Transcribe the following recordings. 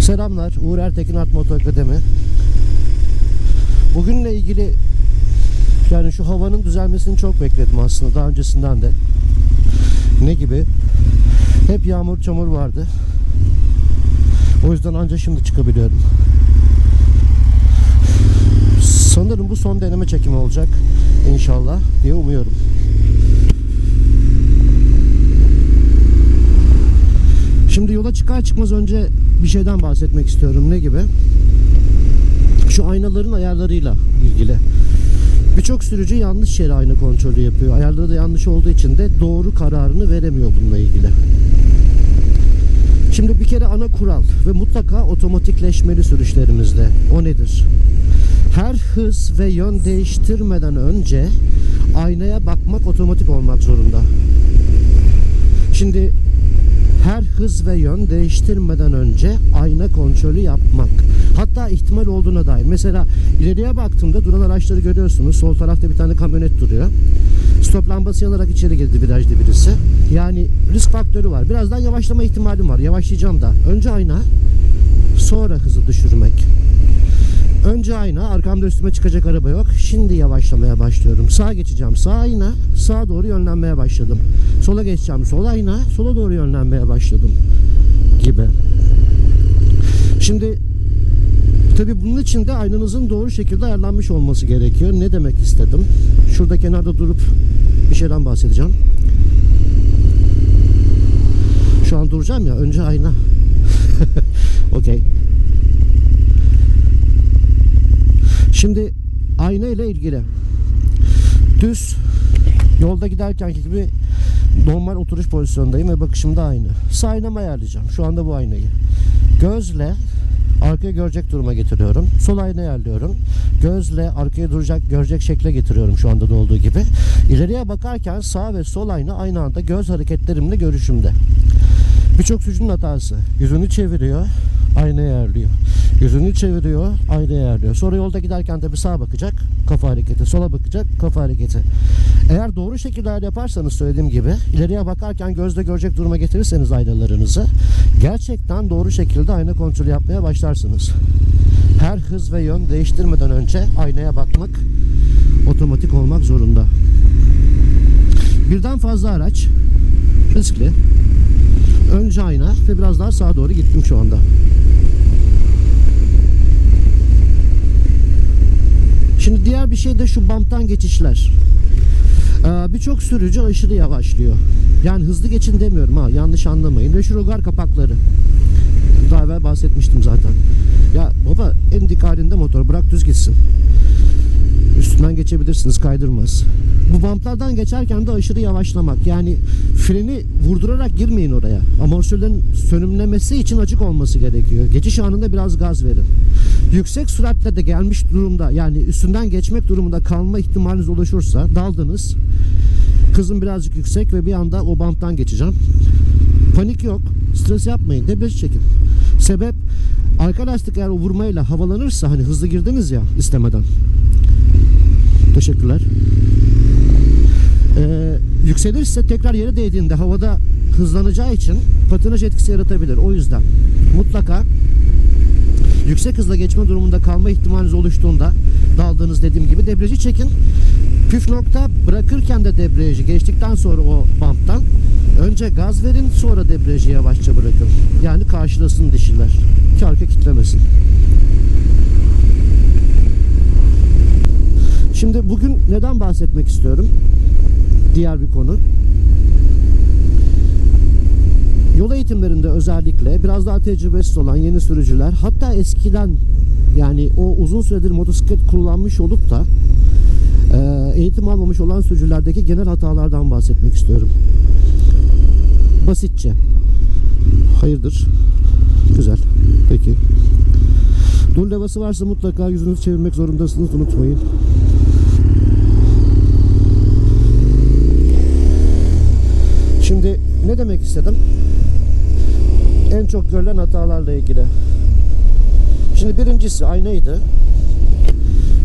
Selamlar, Uğur Ertekin Art Moto Akademi. Bugünle ilgili yani şu havanın düzelmesini çok bekledim aslında daha öncesinden de. Ne gibi? Hep yağmur çamur vardı. O yüzden ancak şimdi çıkabiliyorum. Sanırım bu son deneme çekimi olacak inşallah diye umuyorum. Şimdi yola çıkar çıkmaz önce bir şeyden bahsetmek istiyorum. Ne gibi? Şu aynaların ayarlarıyla ilgili. Birçok sürücü yanlış yere ayna kontrolü yapıyor. Ayarları da yanlış olduğu için de doğru kararını veremiyor bununla ilgili. Şimdi bir kere ana kural ve mutlaka otomatikleşmeli sürüşlerimizde. O nedir? Her hız ve yön değiştirmeden önce aynaya bakmak otomatik olmak zorunda. Şimdi her hız ve yön değiştirmeden önce ayna kontrolü yapmak. Hatta ihtimal olduğuna dair. Mesela ileriye baktığımda duran araçları görüyorsunuz. Sol tarafta bir tane kamyonet duruyor. Stop lambası yanarak içeri girdi virajda birisi. Yani risk faktörü var. Birazdan yavaşlama ihtimalim var. Yavaşlayacağım da. Önce ayna, sonra hızı düşürmek. Önce ayna, arkamda üstüme çıkacak araba yok. Şimdi yavaşlamaya başlıyorum. Sağa geçeceğim, sağ ayna, sağa doğru yönlenmeye başladım. Sola geçeceğim, sol ayna, sola doğru yönlenmeye başladım gibi. Şimdi tabii bunun için de aynanızın doğru şekilde ayarlanmış olması gerekiyor. Ne demek istedim? Şurada kenarda durup bir şeyden bahsedeceğim. Şu an duracağım ya, önce ayna. Okey. Şimdi ayna ile ilgili düz yolda giderkenki gibi normal oturuş pozisyondayım ve bakışım da aynı. Sağ aynamı ayarlayacağım. Şu anda bu aynayı. Gözle arkaya görecek duruma getiriyorum. Sol ayna ayarlıyorum. Gözle arkaya duracak görecek şekle getiriyorum şu anda da olduğu gibi. İleriye bakarken sağ ve sol ayna aynı anda göz hareketlerimle görüşümde. Birçok sürücünün hatası. Yüzünü çeviriyor, aynaya ayarlıyor. Yüzünü çeviriyor, aynaya ayarlıyor. Sonra yolda giderken de bir sağa bakacak, kafa hareketi. Sola bakacak, kafa hareketi. Eğer doğru şekilde yaparsanız söylediğim gibi, ileriye bakarken gözle görecek duruma getirirseniz aynalarınızı, gerçekten doğru şekilde ayna kontrolü yapmaya başlarsınız. Her hız ve yön değiştirmeden önce aynaya bakmak otomatik olmak zorunda. Birden fazla araç riskli. Önce ayna ve biraz daha sağa doğru gittim şu anda. Şimdi diğer bir şey de şu bump'tan geçişler. Ee, Birçok sürücü aşırı yavaşlıyor. Yani hızlı geçin demiyorum ha yanlış anlamayın. Ve şu rogar kapakları. Daha evvel bahsetmiştim zaten. Ya baba en dik halinde motor bırak düz gitsin. Üstünden geçebilirsiniz kaydırmaz. Bu bumplardan geçerken de aşırı yavaşlamak. Yani freni vurdurarak girmeyin oraya. Amortisörlerin sönümlemesi için açık olması gerekiyor. Geçiş anında biraz gaz verin. Yüksek süratle de gelmiş durumda yani üstünden geçmek durumunda kalma ihtimaliniz oluşursa daldınız. Hızım birazcık yüksek ve bir anda o bumptan geçeceğim. Panik yok. Stres yapmayın. Debriyajı çekin. Sebep arka lastik eğer o vurmayla havalanırsa hani hızlı girdiniz ya istemeden. Teşekkürler. Ee, yükselirse tekrar yere değdiğinde havada hızlanacağı için patinaj etkisi yaratabilir. O yüzden mutlaka yüksek hızla geçme durumunda kalma ihtimaliniz oluştuğunda daldığınız dediğim gibi debriyajı çekin. Püf nokta bırakırken de debriyajı geçtikten sonra o bump'tan önce gaz verin sonra debriyajı yavaşça bırakın. Yani karşılasın dişiler ki arka kitlemesin. Şimdi bugün neden bahsetmek istiyorum? Diğer bir konu. Yol eğitimlerinde özellikle biraz daha tecrübesiz olan yeni sürücüler hatta eskiden yani o uzun süredir motosiklet kullanmış olup da e, eğitim almamış olan sürücülerdeki genel hatalardan bahsetmek istiyorum. Basitçe. Hayırdır? Güzel. Peki. Dur levhası varsa mutlaka yüzünüzü çevirmek zorundasınız unutmayın. Şimdi ne demek istedim? En çok görülen hatalarla ilgili. Şimdi birincisi aynaydı.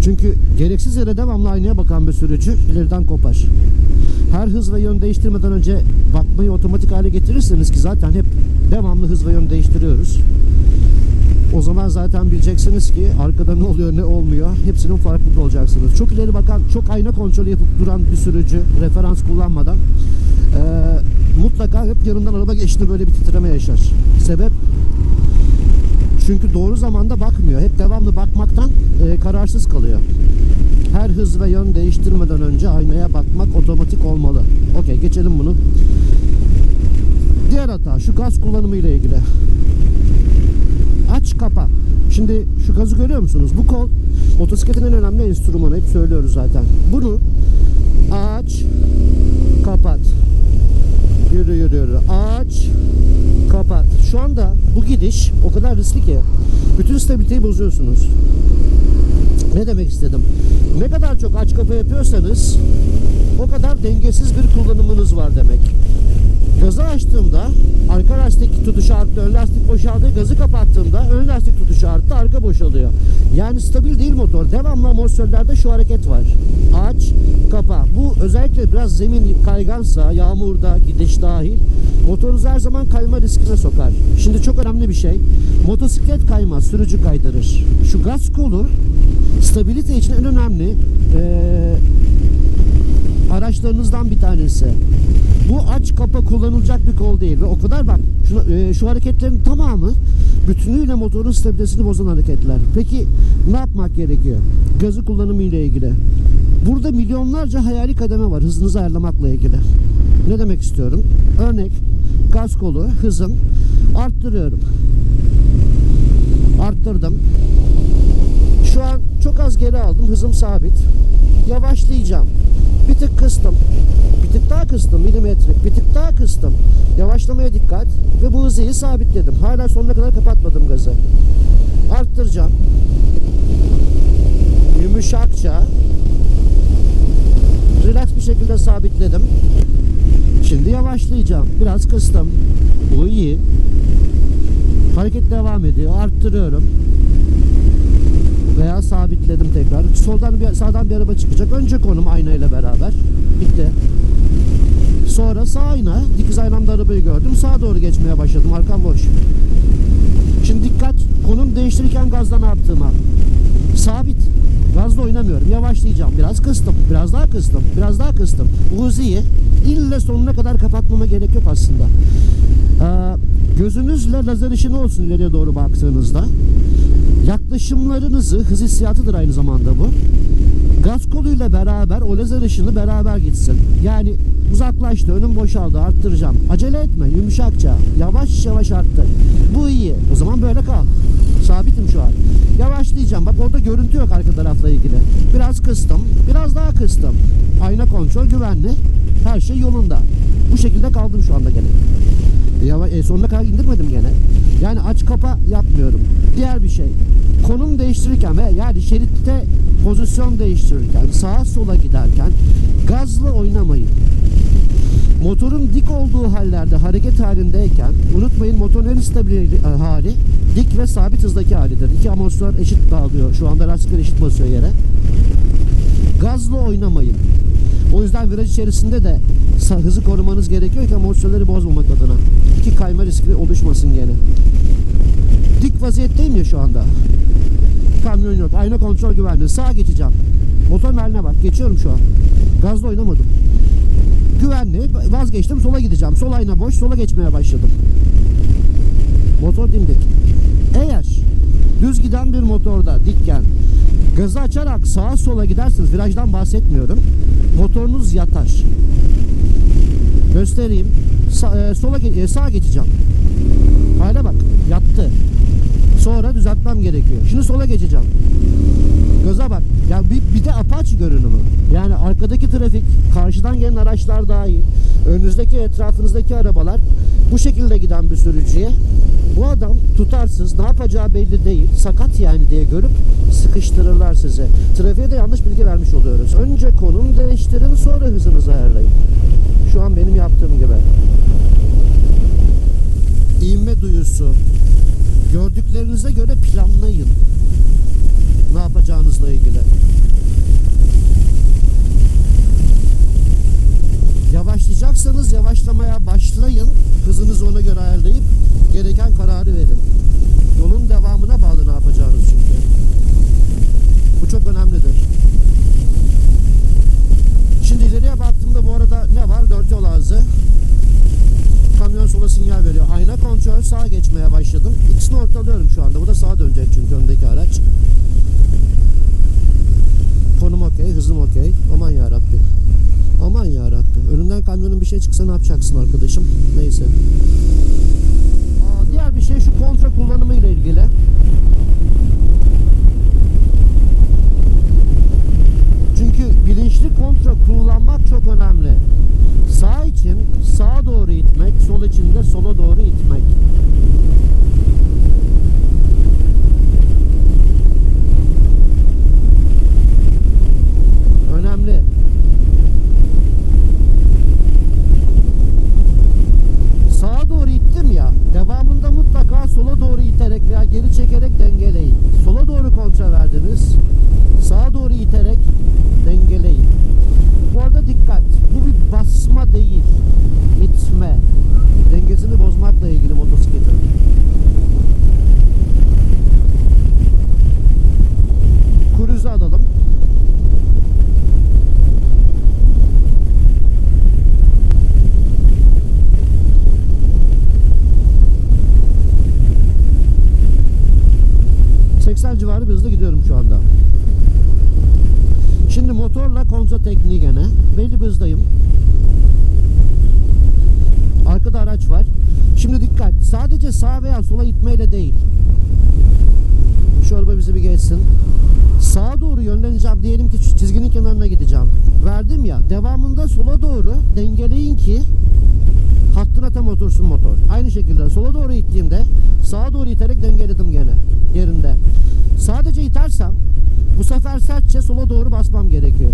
Çünkü gereksiz yere devamlı aynaya bakan bir sürücü ileriden kopar. Her hız ve yön değiştirmeden önce bakmayı otomatik hale getirirseniz ki zaten hep devamlı hız ve yön değiştiriyoruz. O zaman zaten bileceksiniz ki arkada ne oluyor ne olmuyor hepsinin farkında olacaksınız. Çok ileri bakan, çok ayna kontrolü yapıp duran bir sürücü referans kullanmadan eee, mutlaka hep yanından araba geçtiğinde böyle bir titreme yaşar. Sebep çünkü doğru zamanda bakmıyor. Hep devamlı bakmaktan eee, kararsız kalıyor. Her hız ve yön değiştirmeden önce aynaya bakmak otomatik olmalı. Okey geçelim bunu. Diğer hata şu gaz kullanımı ile ilgili. Aç kapa. Şimdi şu gazı görüyor musunuz? Bu kol motosikletin en önemli enstrümanı. Hep söylüyoruz zaten. Bunu aç kapat. Yürü yürü yürü. Aç kapat. Şu anda bu gidiş o kadar riskli ki bütün stabiliteyi bozuyorsunuz. Ne demek istedim? Ne kadar çok aç kapa yapıyorsanız o kadar dengesiz bir kullanımınız var demek. Gazı açtığımda arka lastik tutuşu arttı, ön lastik boşaldı. Gazı kapattığımda ön lastik tutuşu arttı, arka boşalıyor. Yani stabil değil motor. Devamlı amortisörlerde şu hareket var. Aç, kapa. Bu özellikle biraz zemin kaygansa, yağmurda, gidiş dahil motorunuz her zaman kayma riskine sokar. Şimdi çok önemli bir şey. Motosiklet kaymaz, sürücü kaydırır. Şu gaz kolu stabilite için en önemli eee araçlarınızdan bir tanesi. Bu aç kapa kullanılacak bir kol değil ve o kadar bak şu, e, şu hareketlerin tamamı bütünüyle motorun stabilitesini bozan hareketler. Peki ne yapmak gerekiyor? Gazı kullanımı ile ilgili. Burada milyonlarca hayali kademe var hızınızı ayarlamakla ilgili. Ne demek istiyorum? Örnek gaz kolu hızım arttırıyorum. Arttırdım. Şu an çok az geri aldım. Hızım sabit. Yavaşlayacağım. Bir tık kıstım. Bir tık daha kıstım milimetrik. Bir tık daha kıstım. Yavaşlamaya dikkat. Ve bu hızı sabitledim. Hala sonuna kadar kapatmadım gazı. Arttıracağım. Yumuşakça. Relax bir şekilde sabitledim. Şimdi yavaşlayacağım. Biraz kıstım. Bu iyi. Hareket devam ediyor. Arttırıyorum veya sabitledim tekrar. Soldan bir sağdan bir araba çıkacak. Önce konum ayna ile beraber. Bitti. Sonra sağ ayna. Dikiz aynamda arabayı gördüm. Sağa doğru geçmeye başladım. Arkam boş. Şimdi dikkat. Konum değiştirirken gazda ne yaptığıma. Sabit. Gazla oynamıyorum. Yavaşlayacağım. Biraz kıstım. Biraz daha kıstım. Biraz daha kıstım. Bu hızı iyi. İlle sonuna kadar kapatmama gerek yok aslında. Ee, gözünüzle lazer ışını olsun ileriye doğru baktığınızda. Yaklaşımlarınızı, hız hissiyatıdır aynı zamanda bu. Gaz koluyla beraber o lazer ışını beraber gitsin. Yani uzaklaştı, önüm boşaldı, arttıracağım. Acele etme, yumuşakça, yavaş yavaş arttır. Bu iyi. O zaman böyle kal. Sabitim şu an. Yavaşlayacağım. Bak orada görüntü yok arka tarafla ilgili. Biraz kıstım, biraz daha kıstım. Ayna kontrol güvenli. Her şey yolunda. Bu şekilde kaldım şu anda gene. Ya e, sonuna kadar indirmedim gene. Yani aç kapa yapmıyorum. Diğer bir şey. Konum değiştirirken ve yani şeritte pozisyon değiştirirken, sağa sola giderken gazla oynamayın. Motorun dik olduğu hallerde hareket halindeyken unutmayın motorun en stabil e, hali dik ve sabit hızdaki halidir. İki amortisör eşit dağılıyor. Şu anda lastikler eşit basıyor yere. Gazla oynamayın. O yüzden viraj içerisinde de hızı korumanız gerekiyor ki amortisörleri bozmamak adına. Ki kayma riski oluşmasın gene. Dik vaziyetteyim ya şu anda. Kamyon yok. Ayna kontrol güvenli. Sağa geçeceğim. Motorun haline bak. Geçiyorum şu an. Gazla oynamadım. Güvenli. Vazgeçtim. Sola gideceğim. Sol ayna boş. Sola geçmeye başladım. Motor dimdik. Eğer düz giden bir motorda dikken gazı açarak sağa sola gidersiniz. Virajdan bahsetmiyorum. Motorunuz yatar. Göstereyim. E, sola e, sağa geçeceğim. Hale bak. Yattı. Sonra düzeltmem gerekiyor. Şimdi sola geçeceğim. Göze bak. Ya bir, bir de apaç görünümü. Yani arkadaki trafik, karşıdan gelen araçlar dahil, önünüzdeki etrafınızdaki arabalar bu şekilde giden bir sürücüye bu adam tutarsız, ne yapacağı belli değil, sakat yani diye görüp sıkıştırırlar sizi. Trafiğe de yanlış bilgi vermiş oluyoruz. Önce konum değiştirin, sonra hızınızı ayarlayın. Şu an benim yaptığım gibi. İnme duyusu. Gördüklerinize göre planlayın. Ne yapacağınızla ilgili. Şey çıksa ne yapacaksın arkadaşım? Neyse. Aa, diğer bir şey şu kontra kullanımı ile ilgili. Çünkü bilinçli kontra kullanmak çok önemli. Sağ için sağa doğru itmek, sol için de sola doğru itmek. Önemli. Sağa doğru ittim ya, devamında mutlaka sola doğru iterek veya geri çekerek dengeleyin. Sola doğru kontra verdiniz, sağa doğru iterek dengeleyin. Bu arada dikkat, bu bir basma değil, itme. Dengesini bozmakla ilgili motosikletin. Cruise'u alalım. ...80 civarı bir hızla gidiyorum şu anda. Şimdi motorla kontra tekniği gene. Belli bir hızdayım. Arkada araç var. Şimdi dikkat. Sadece sağa veya sola itmeyle değil. Şu araba bizi bir geçsin. Sağa doğru yönleneceğim. Diyelim ki çizginin kenarına gideceğim. Verdim ya. Devamında sola doğru dengeleyin ki otursun motor. Aynı şekilde sola doğru ittiğimde sağa doğru iterek dengeledim gene yerinde. Sadece itersem bu sefer sertçe sola doğru basmam gerekiyor.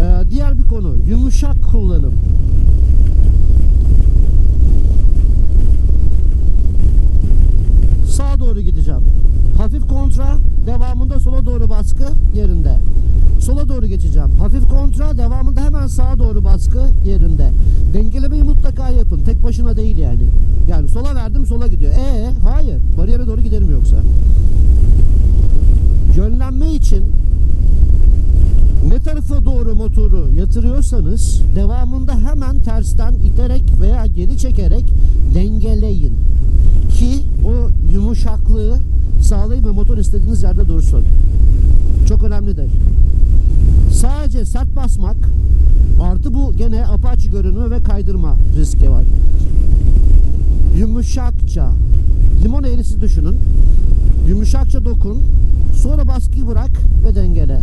Ee, diğer bir konu yumuşak kullanım. Sağa doğru gideceğim. Hafif kontra, devamında sola doğru baskı yerinde. Sola doğru geçeceğim. Hafif kontra, devamında hemen sağa doğru baskı yerinde. Dengelemeyi mutlaka yapın. Tek başına değil yani. Yani sola verdim sola gidiyor. E hayır. Bariyere doğru giderim yoksa. Yönlenme için ne tarafa doğru motoru yatırıyorsanız devamında hemen tersten iterek veya geri çekerek dengeleyin. Ki o yumuşaklığı sağlayın ve motor istediğiniz yerde dursun. Çok önemlidir. Sadece sert basmak artı bu gene apaçı görünümü ve kaydırma riski var. Yumuşakça limon eğrisi düşünün. Yumuşakça dokun. Sonra baskıyı bırak ve dengele.